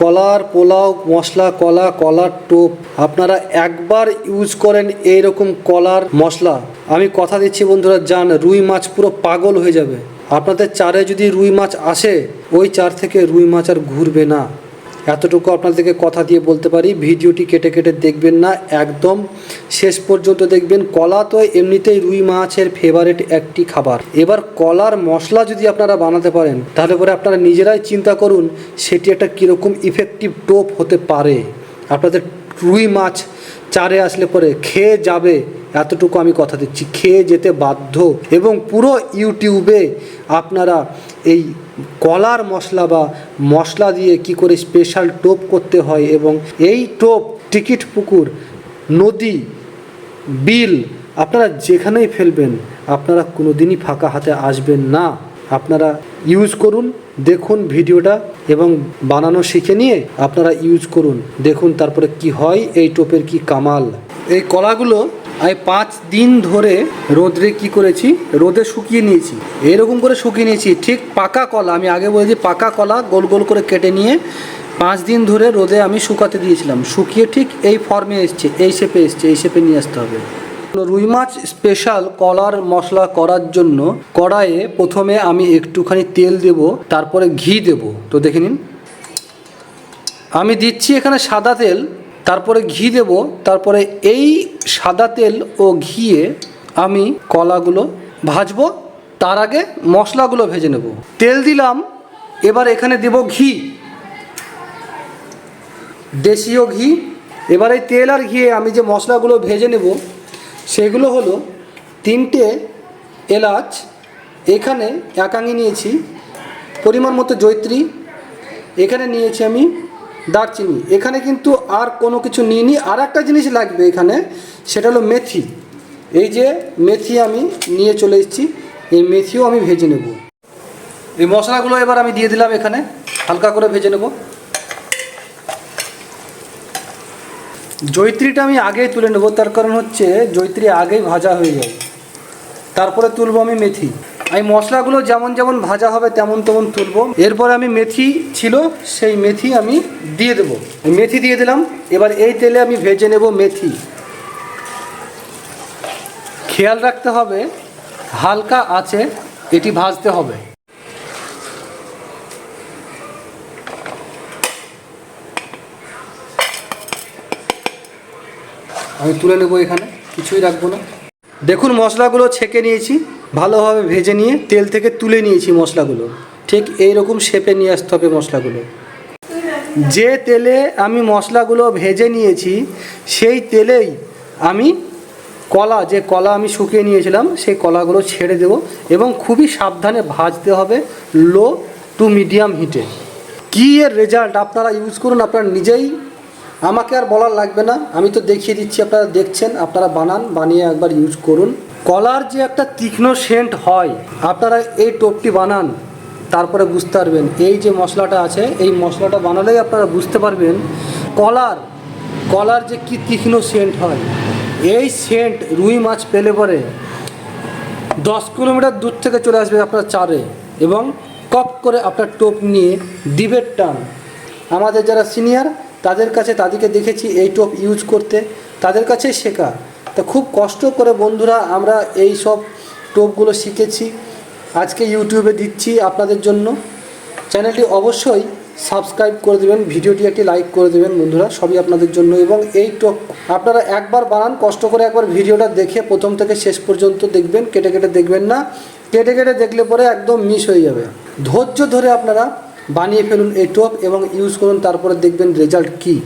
কলার পোলাও, মশলা, কলা, কলার টোপ। আপনারা একবার ইউজ করেন এই রকম কলার মশলা। আমি কথা দিচ্ছি বন্ধুরা যান রুই মাছ পুরো পাগল হয়ে যাবে। আপনাদের চারে যদি রুই মাছ আসে, ওই চার থেকে রুই মাছ আর ঘুরবে না। এতটুকু আপনাদেরকে কথা দিয়ে বলতে পারি, ভিডিওটি কেটে কেটে দেখবেন না, একদম শেষ পর্যন্ত দেখবেন। কলা তো এমনিতেই রুই মাছের ফেভারিট একটি খাবার। এবার কলার মশলা যদি আপনারা বানাতে পারেন, তাহলে পরে আপনারা নিজেরাই চিন্তা করুন, সেটি একটা কীরকম ইফেক্টিভ টোপ হতে পারে। আপনাদের রুই মাছ চারে আসলে পরে খেয়ে যাবে, এতটুকু আমি কথা দিচ্ছি। খেয়ে যেতে বাধ্য। এবং পুরো ইউটিউবে আপনারা এই কলার মশলা বা মশলা দিয়ে কি করে স্পেশাল টোপ করতে হয় এবং এই টোপ, টিকিট পুকুর, নদী, বিল আপনারা যেখানেই ফেলবেন, আপনারা কোনো দিনই ফাঁকা হাতে আসবেন না। আপনারা ইউজ করুন, দেখুন ভিডিওটা এবং বানানো শিখে নিয়ে আপনারা ইউজ করুন, দেখুন তারপরে কি হয়, এই টোপের কি কামাল। এই কলাগুলো আমি পাঁচ দিন ধরে রোদে কি করেছি? রোদে শুকিয়ে নিয়েছি। এরকম করে শুকিয়ে নিয়েছি। ঠিক পাকা কলা, আমি আগে বলেছি পাকা কলা গোল গোল করে কেটে নিয়ে পাঁচ দিন ধরে রোদে আমি শুকাতে দিয়েছিলাম। শুকিয়ে ঠিক এই ফর্মে এসছে, এই শেপে এসছে, এই শেপে নিয়ে আসতে হবে। রুই মাছ স্পেশাল কলার মশলা করার জন্য কড়াইয়ে প্রথমে আমি একটুখানি তেল দেব, তারপরে ঘি দেব। তো দেখে নিন। আমি দিচ্ছি এখানে সাদা তেল, তারপরে ঘি দেব, তারপরে এই সাদা তেল ও ঘিয়ে আমি কলাগুলো ভাজবো। তার আগে মশলাগুলো ভেজে নেব। তেল দিলাম, এবার এখানে দেব ঘি। দেশীয় ঘি। এবার এই তেল আর ঘিয়ে আমি যে মশলাগুলো ভেজে নেব, সেগুলো হলো তিনটে এলাচ। এখানে একাঙ্গি নিয়েছি, পরিমাণ মতো জৈত্রী এখানে নিয়েছি আমি দারচিনি। এখানে কিন্তু আর কোনো কিছু নিইনি। আর একটা জিনিস লাগবে এখানে, সেটা হলো মেথি। এই যে মেথি আমি নিয়ে চলে এসেছি, এই মেথিও আমি ভেজে নেব। এই মশলাগুলো এবার আমি দিয়ে দিলাম এখানে, হালকা করে ভেজে নেব। জৈত্রীটা আমি আগেই তুলে নেব, তার কারণ হচ্ছে জৈত্রী আগেই ভাজা হয়ে যায়। তারপরে তুলবো আমি মেথি। আমি মশলাগুলো যেমন যেমন ভাজা হবে তেমন তেমন তুলব। এরপরে আমি মেথি ছিল, সেই মেথি আমি দিয়ে দেবো। মেথি দিয়ে দিলাম, এবার এই তেলে আমি ভেজে নেব মেথি। খেয়াল রাখতে হবে, হালকা আছে, এটি ভাজতে হবে। আমি তুলে নেব এখানে, কিছুই রাখব না। দেখুন, মশলাগুলো ছেঁকে নিয়েছি। ভালোভাবে ভেজে নিয়ে তেল থেকে তুলে নিয়েছি মশলাগুলো। ঠিক এই রকম শেপে নিয়ে আসতে হবে মশলাগুলো। যে তেলে আমি মশলাগুলো ভেজে নিয়েছি, সেই তেলেই আমি কলা, যে কলা আমি শুকিয়ে নিয়েছিলাম, সেই কলাগুলো ছেড়ে দেব এবং খুবই সাবধানে ভাজতে হবে লো টু মিডিয়াম হিটে। কী এর রেজাল্ট? আপনারা ইউজ করুন, আপনারা নিজেই, আমাকে আর বলার লাগবে না। আমি তো দেখিয়ে দিচ্ছি, আপনারা দেখছেন, আপনারা বানান, বানিয়ে একবার ইউজ করুন। কলার যে একটা তীক্ষ্ণ সেন্ট হয়, আপনারা এই টোপটি বানান, তারপরে বুঝতে পারবেন। এই যে মশলাটা আছে, এই মশলাটা বানালেই আপনারা বুঝতে পারবেন কলার কলার যে কি তীক্ষ্ণ সেন্ট হয়। এই সেন্ট রুই মাছ পেলে পরে দশ কিলোমিটার দূর থেকে চলে আসবে আপনার চারে এবং কপ করে আপনার টোপ নিয়ে ডিবের টান। আমাদের যারা সিনিয়র, তাদের কাছে তাদেরকে দেখেছি এই টোপ ইউজ করতে, তাদের কাছেই শেখা। তা খুব কষ্ট করে বন্ধুরা আমরা এই সব টোপগুলো শিখেছি। আজকে ইউটিউবে দিচ্ছি আপনাদের জন্য। চ্যানেলটি অবশ্যই সাবস্ক্রাইব করে দেবেন, ভিডিওটি একটি লাইক করে দেবেন বন্ধুরা, সবই আপনাদের জন্য। এবং এই টোপ, আপনারা একবার বানান কষ্ট করে একবার ভিডিওটা দেখে প্রথম থেকে শেষ পর্যন্ত দেখবেন, কেটে কেটে দেখবেন না। কেটে কেটে দেখলে পরে একদম মিস হয়ে যাবে। ধৈর্য ধরে আপনারা বানিয়ে ফেলুন এই টোপ এবং ইউজ করুন, তারপরে দেখবেন রেজাল্ট কী।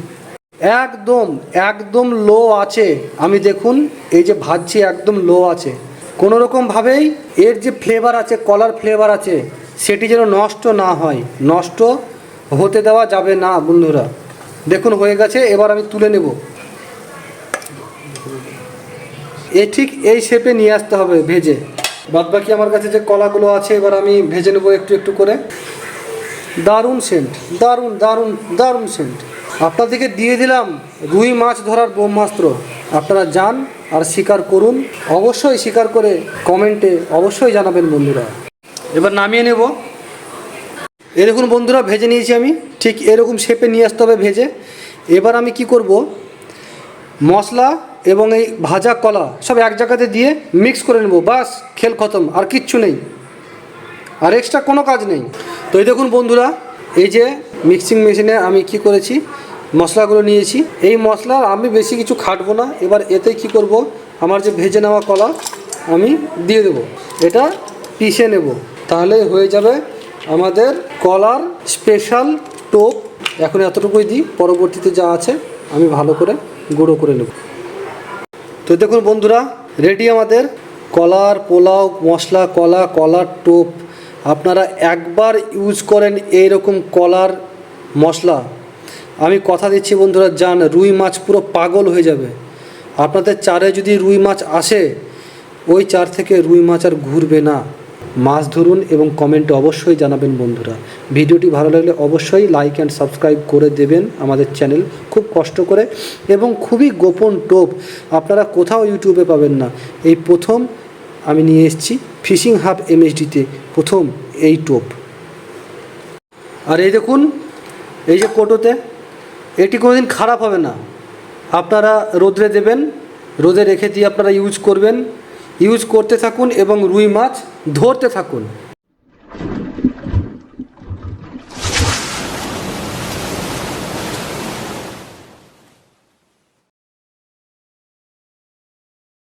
একদম একদম লো আছে। আমি দেখুন, এই যে ভাজছি, একদম লো আছে। কোনো রকমভাবেই এর যে ফ্লেভার আছে কলার ফ্লেভার আছে, সেটি যেন নষ্ট না হয়। নষ্ট হতে দেওয়া যাবে না, বন্ধুরা। দেখুন, হয়ে গেছে, এবার আমি তুলে নেব। এ ঠিক এই শেপে নিয়ে আসতে হবে ভেজে। বাদবাকি আমার কাছে যে কলাগুলো আছে, এবার আমি ভেজে নেব একটু একটু করে। দারুণ সেন্ট দারুণ দারুণ দারুণ সেন্ট আপনাদেরকে দিয়ে দিলাম রুই মাছ ধরার ব্রহ্মাস্ত্র। আপনারা যান আর স্বীকার করুন। অবশ্যই স্বীকার করে কমেন্টে অবশ্যই জানাবেন বন্ধুরা। এবার নামিয়ে নেব। এ দেখুন বন্ধুরা, ভেজে নিয়েছি আমি। ঠিক এরকম শেপে নিয়ে আসতে হবে ভেজে। এবার আমি কি করব? মশলা এবং এই ভাজা কলা সব এক জায়গাতে দিয়ে মিক্স করে নেব। বাস, খেল খতম, আর কিচ্ছু নেই। আর এক্সট্রা কোনো কাজ নেই। তো এই দেখুন বন্ধুরা, এই যে মিক্সিং মেশিনে আমি কি করেছি? মশলাগুলো নিয়েছি। এই মশলা আমি বেশি কিছু খাটবো না। এবার এতে কি করব? আমার যে ভেজে নেওয়া কলা, আমি দিয়ে দেবো। এটা পিষে নেব। তাহলে হয়ে যাবে আমাদের কলার স্পেশাল টোপ। এখন এতটুকুই দিই। পরবর্তীতে যা আছে, আমি ভালো করে গুঁড়ো করে নেব। তো দেখুন বন্ধুরা রেডি আমাদের কলার পোলাও, মশলা, কলা, কলার টোপ। আপনারা একবার ইউজ করেন এইরকম কলার মশলা। আমি কথা দিচ্ছি বন্ধুরা যান রুই মাছ পুরো পাগল হয়ে যাবে। আপনাদের চারে যদি রুই মাছ আসে, ওই চার থেকে রুই মাছ আর ঘুরবে না। মাছ ধরুন এবং কমেন্টে অবশ্যই জানাবেন বন্ধুরা। ভিডিওটি ভালো লাগলে অবশ্যই লাইক অ্যান্ড সাবস্ক্রাইব করে দেবেন আমাদের চ্যানেল খুব কষ্ট করে এবং খুবই গোপন টোপ। আপনারা কোথাও ইউটিউবে পাবেন না। এই প্রথম আমি নিয়ে এসেছি ফিশিং হাব এমএসডিতে প্রথম এই টোপ। আর এই দেখুন, এই যে কোটোতে এটি কোনোদিন খারাপ হবে না। আপনারা রোদ্রে দেবেন, রোদে রেখে দিয়ে আপনারা ইউজ করবেন। ইউজ করতে থাকুন এবং রুই মাছ ধরতে থাকুন।